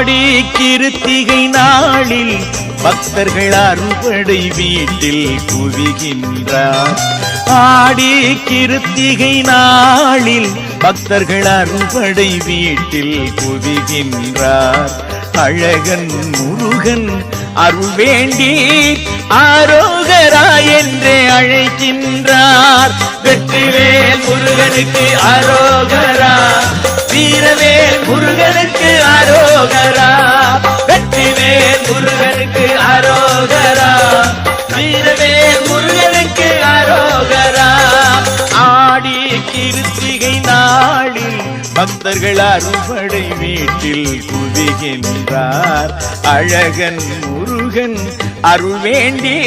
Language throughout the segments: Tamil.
பாடி கிருத்திகை நாளில் பக்தர்கள் அறுபடை வீட்டில் குவிகின்றார். ஆடி கிருத்திகை நாளில் பக்தர்கள் அறுபடை வீட்டில் குவிகின்றார். அழகன் முருகன் அருள் வேண்டி ஆரோகரா என்றே அழைக்கின்றார். வெற்றிவேல் முருகனுக்கு ஆரோகரா வீரவே முருகனுக்கு அரோகரா. வெற்றிவேல் முருகனுக்கு அரோகரா. வீரவே முருகனுக்கு அரோகரா. ஆடி கிருத்திகை நாளில் பக்தர்கள் அறுபடை வீட்டில் குவிகின்றார். அழகன் முருகன் அருள் வேண்டி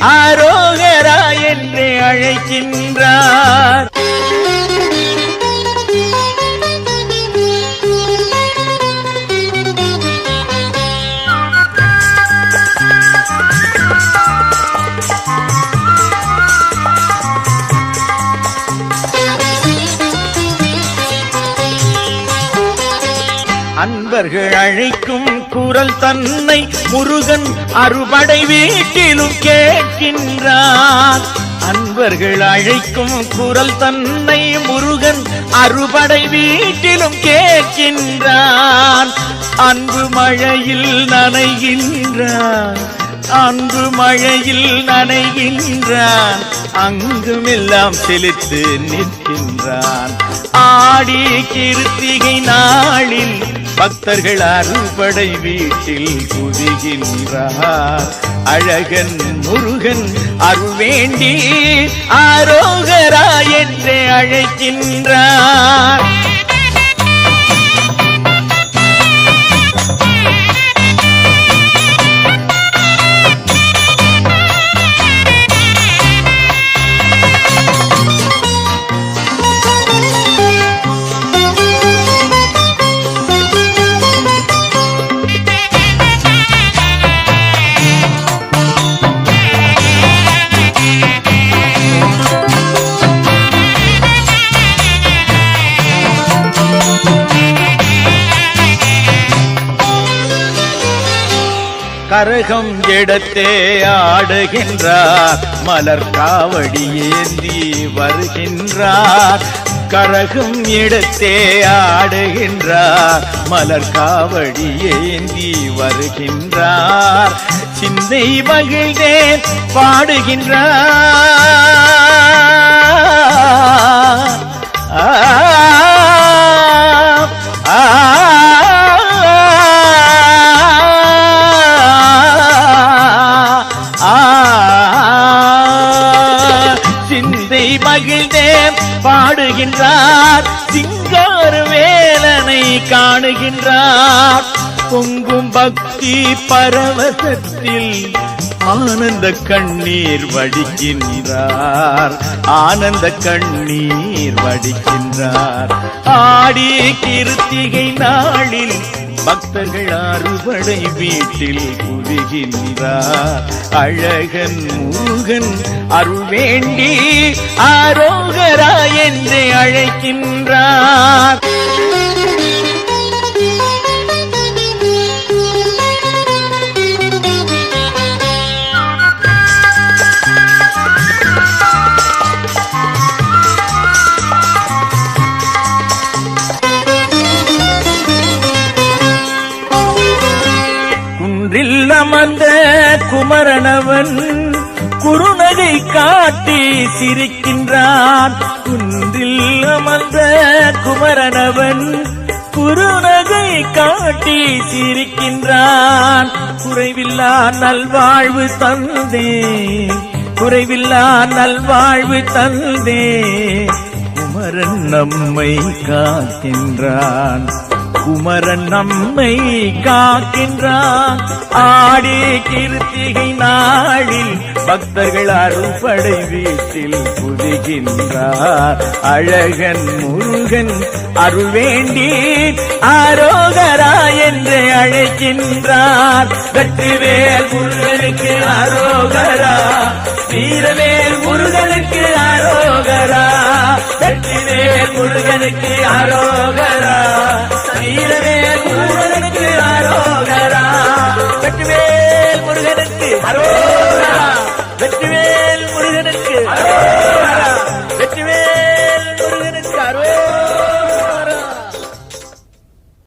ஆரோகரா என்று அழைக்கின்றார். அன்பர்கள் அழைக்கும் குரல் தன்னை முருகன் அறுபடை வீட்டிலும் கேட்கின்றான் அன்பர்கள் அழைக்கும் குரல் தன்னை முருகன் அறுபடை வீட்டிலும் கேட்கின்றான் அன்பு மழையில் நனைகின்றான் அன்பு மழையில் நனைகின்றான் அங்குமெல்லாம் செலுத்து நிற்கின்றான் ஆடி கிருத்திகை நாளில் பக்தர்கள் அறுபடை வீட்டில் குதிகின்றார். அழகன் முருகன் அருள்வேண்டி ஆரோகரா என்று அழைக்கின்றார். கரகம் எடுத்தே ஆடுகின்றார். மலர் காவடி ஏந்தி வருகின்றார். கரகம் எடுத்தே ஆடுகின்றார். மலர் காவடி ஏந்தி வருகின்றார். சிந்தை மகிழ்ந்தே பாடுகின்றார். ஆ ஆ பாடுகின்றார் சிங்கார வேலனை காணுகின்றார். பொங்கும் பக்தி பரவசத்தில் ஆனந்த கண்ணீர் வடிக்கின்றார். ஆனந்த கண்ணீர் வடிக்கின்றார். ஆடி கிருத்திகை நாளில் பக்தர்கள் அறுபடை வீட்டில் குவிகின்றார் அழகன் முருகன் அருள் வேண்டி ஆரோகரா என்று அழைக்கின்றார். குன்றில் குமரனவன் குறுநகை காட்டி சிரிக்கின்றான். குன்றில் அமர்ந்த குமரனவன் குறுநகை காட்டி சிரிக்கின்றான். குறைவில்லா நல்வாழ்வு தந்தே குறைவில்லா நல்வாழ்வு தந்தே குமரன் நம்மை காக்கின்றான். குமரன் நம்மை காக்கின்றான். ஆடி கிருத்திகை நாளில் பக்தர்கள் அறுபடை வீட்டில் புதிகின்றார் அழகன் முருகன் அருள் வேண்டி ஆரோகரா என்று அழைக்கின்றார். வெற்றிவேல் முருகனுக்கு ஆரோகரா. வீரவேல் முருகனுக்கு ஆரோகரா. வெற்றிவேல் முருகனுக்கு ஆரோகரா. வீரவேல் முருகனுக்கு அரோகரா. வெட்டுவேல் முருகனுக்கு அரோ